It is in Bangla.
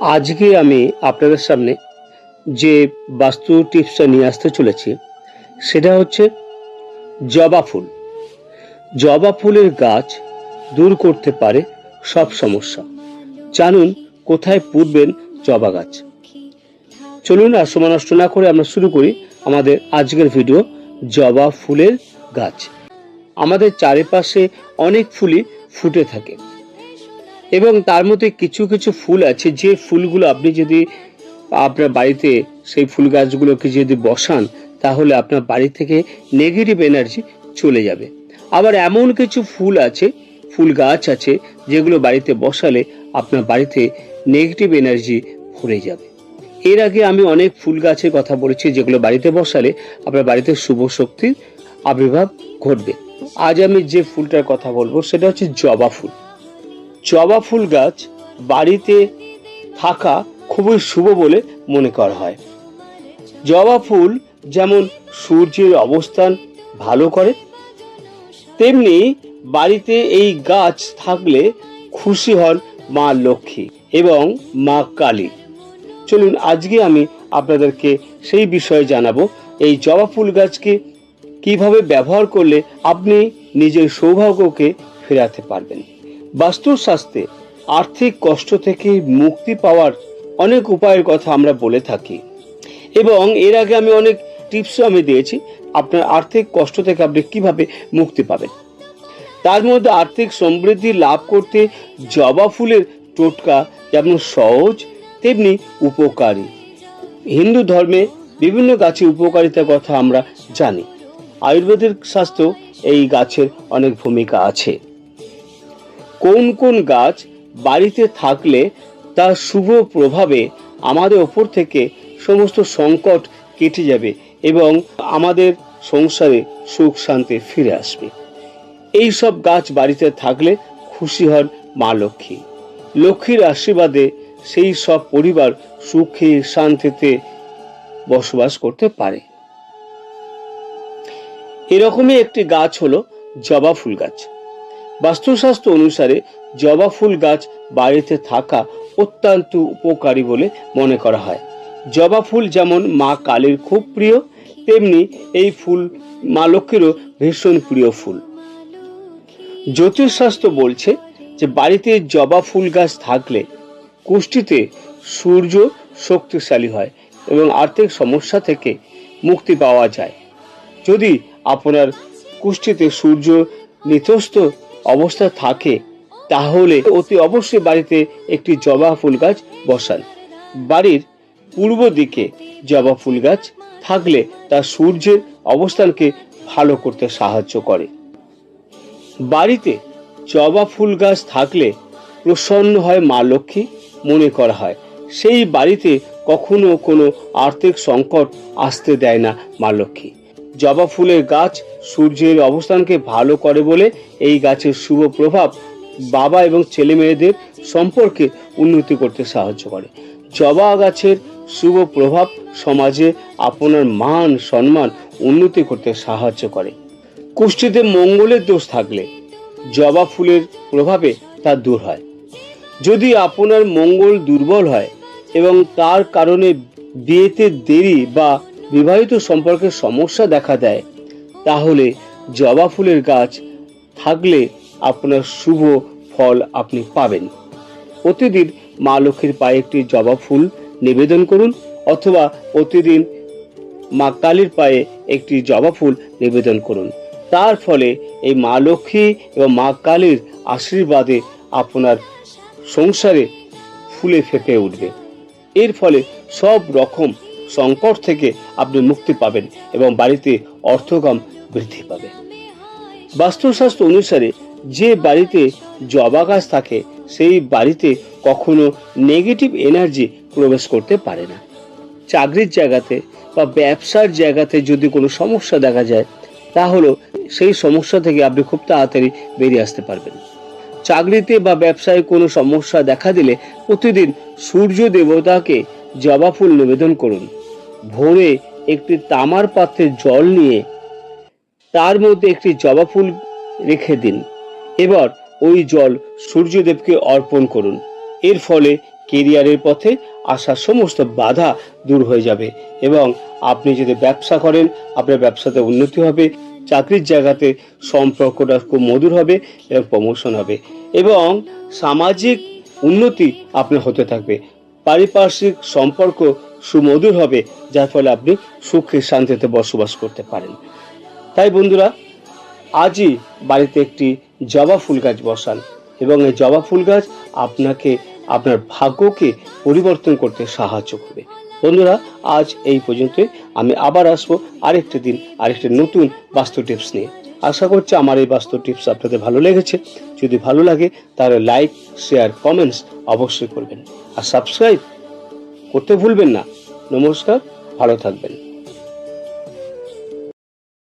আজকে আমি আপনাদের সামনে যে বাস্তু টিপসটা নিয়ে আসতে চলেছি, সেটা হচ্ছে জবা ফুল। জবা ফুলের গাছ দূর করতে পারে সব সমস্যা। জানুন, কোথায় পুঁতবেন জবা গাছ। চলুন আর সময় নষ্ট না করে আমরা শুরু করি আমাদের আজকের ভিডিও জবা ফুলের গাছ। আমাদের চারিপাশে অনেক ফুলই ফুটে থাকে। এবং তার মধ্যে কিছু কিছু ফুল আছে। যে ফুলগুলো আপনি যদি আপনার বাড়িতে সেই ফুল গাছগুলোকে যদি বসান, তাহলে আপনার বাড়ি থেকে নেগেটিভ এনার্জি চলে যাবে। আবার এমন কিছু ফুল আছে, ফুল গাছ আছে, যেগুলো বাড়িতে বসালে আপনার বাড়িতে নেগেটিভ এনার্জি ভরে যাবে। এর আগে আমি অনেক ফুল গাছের কথা বলেছি, যেগুলো বাড়িতে বসালে আপনার বাড়িতে শুভ শক্তির আবির্ভাব ঘটবে। আজ আমি যে ফুলটার কথা বলব, সেটা হচ্ছে জবা ফুল। জবা ফুল গাছ বাড়িতে থাকা খুবই শুভ বলে মনে করা হয়। জবা ফুল যেমন সূর্যের অবস্থান ভালো করে, তেমনি বাড়িতে এই গাছ থাকলে খুশি হন মা লক্ষ্মী এবং মা কালী। চলুন আজকে আমি আপনাদেরকে সেই বিষয়ে জানাব, এই জবা ফুল গাছকে কীভাবে ব্যবহার করলে আপনি নিজের সৌভাগ্যকে ফেরাতে পারবেন। বাস্তুশাস্ত্রে আর্থিক কষ্ট থেকে মুক্তি পাওয়ার অনেক উপায়ের কথা আমরা বলে থাকি। এবং এর আগে আমি অনেক টিপসও আমি দিয়েছি, আপনার আর্থিক কষ্ট থেকে আপনি কীভাবে মুক্তি পাবেন। তার মধ্যে আর্থিক সমৃদ্ধি লাভ করতে জবা ফুলের টোটকা যেমন সহজ, তেমনি উপকারী। হিন্দু ধর্মে বিভিন্ন গাছের উপকারিতার কথা আমরা জানি। আয়ুর্বেদের স্বাস্থ্য এই গাছের অনেক ভূমিকা আছে। কোন কোন গাছ বাড়িতে থাকলে তার শুভ প্রভাবে আমাদের ওপর থেকে সমস্ত সংকট কেটে যাবে এবং আমাদের সংসারে সুখ শান্তি ফিরে আসবে। এই সব গাছ বাড়িতে থাকলে খুশি হন মা লক্ষ্মী। লক্ষ্মীর আশীর্বাদে সেই সব পরিবার সুখে শান্তিতে বসবাস করতে পারে। এরকমই একটি গাছ হলো জবা ফুল গাছ। বাস্তুশাস্ত্র অনুসারে জবা ফুল গাছ বাড়িতে থাকা অত্যন্ত উপকারী বলে মনে করা হয়। জবা ফুল যেমন মা কালীর খুব প্রিয়, তেমনি এই ফুল মা লক্ষ্মীরও ভীষণ প্রিয় ফুল। জ্যোতিষশাস্ত্র বলছে যে বাড়িতে জবা ফুল গাছ থাকলে কুষ্টিতে সূর্য শক্তিশালী হয় এবং আর্থিক সমস্যা থেকে মুক্তি পাওয়া যায়। যদি আপনার কুষ্টিতে সূর্য নিতস্ত অবস্থা থাকে, তাহলে অতি অবশ্যই বাড়িতে একটি জবা ফুল গাছ বসান। বাড়ির পূর্ব দিকে জবা ফুল গাছ থাকলে তা সূর্যের অবস্থানকে ভালো করতে সাহায্য করে। বাড়িতে জবা ফুল গাছ থাকলে প্রসন্ন হয় মা লক্ষ্মী মনে করা হয়। সেই বাড়িতে কখনো কোনো আর্থিক সংকট আসতে দেয় না মা লক্ষ্মী। জবা ফুলের গাছ সূর্যের অবস্থানকে ভালো করে বলে এই গাছের শুভ প্রভাব বাবা এবং ছেলে মেয়েদের সম্পর্কে উন্নতি করতে সাহায্য করে। জবা গাছের শুভ প্রভাব সমাজে আপনার মান, সম্মান উন্নতি করতে সাহায্য করে। কুষ্টিতে মঙ্গলের দোষ থাকলে জবা ফুলের প্রভাবে তা দূর হয়। যদি আপনার মঙ্গল দুর্বল হয় এবং তার কারণে বিয়েতে দেরি বা বিবাহিত সম্পর্কে সমস্যা দেখা দেয়, তাহলে জবা ফুলের গাছ থাকলে আপনার শুভ ফল আপনি পাবেন। প্রতিদিন মা লক্ষ্মীর পায়ে একটি জবা ফুল নিবেদন করুন, অথবা প্রতিদিন মা কালীর পায়ে একটি জবা ফুল নিবেদন করুন। তার ফলে এই মা লক্ষ্মী এবং মা কালীর আশীর্বাদে আপনার সংসারে ফুলে ফেপে উঠবে। এর ফলে সব রকম সংকট থেকে আপনি মুক্তি পাবেন এবং বাড়িতে অর্থগম বৃদ্ধি পাবে। বাস্তুশাস্ত্র অনুসারে যে বাড়িতে জবা গাছ থাকে, সেই বাড়িতে কখনো নেগেটিভ এনার্জি প্রবেশ করতে পারে না। চাকরির জায়গাতে বা ব্যবসার জায়গাতে যদি কোনো সমস্যা দেখা যায়, তাহলে সেই সমস্যা থেকে আপনি খুব তাড়াতাড়ি বেরিয়ে আসতে পারবেন। চাকরিতে বা ব্যবসায় কোনো সমস্যা দেখা দিলে প্রতিদিন সূর্য দেবতাকে জবা ফুল নিবেদন করুন। ভোরে একটি তামার পাত্রে জল নিয়ে তার মধ্যে একটি জবা ফুল রেখে দিন। এবার ওই জল সূর্যদেবকে অর্পণ করুন। এর ফলে কেরিয়ারের পথে আসা সমস্ত বাধা দূর হয়ে যাবে এবং আপনি যদি ব্যবসা করেন, আপনার ব্যবসাতে উন্নতি হবে, চাকরির জায়গাতে সম্পর্কটা খুব মধুর হবে এবং প্রমোশন হবে এবং সামাজিক উন্নতি আপনার হতে থাকবে। পারিপার্শ্বিক সম্পর্ক সুমধুর হবে, যার ফলে আপনি সুখে শান্তিতে বসবাস করতে পারেন। তাই বন্ধুরা, আজই বাড়িতে একটি জবা ফুল গাছ বসান এবং এই জবা ফুল গাছ আপনাকে, আপনার ভাগ্যকে পরিবর্তন করতে সাহায্য করবে। বন্ধুরা, আজ এই পর্যন্তই। আমি আবার আসব আরেকটি দিন, আরেকটি নতুন বাস্তু টিপস নিয়ে। আশা করছি আমার এই বাস্তু টিপস আপনাদের ভালো লেগেছে। যদি ভালো লাগে, তাহলে লাইক, শেয়ার, কমেন্টস অবশ্যই করবেন। আর সাবস্ক্রাইব করতে ভুলবেন না। নমস্কার ভালো থাকবেন।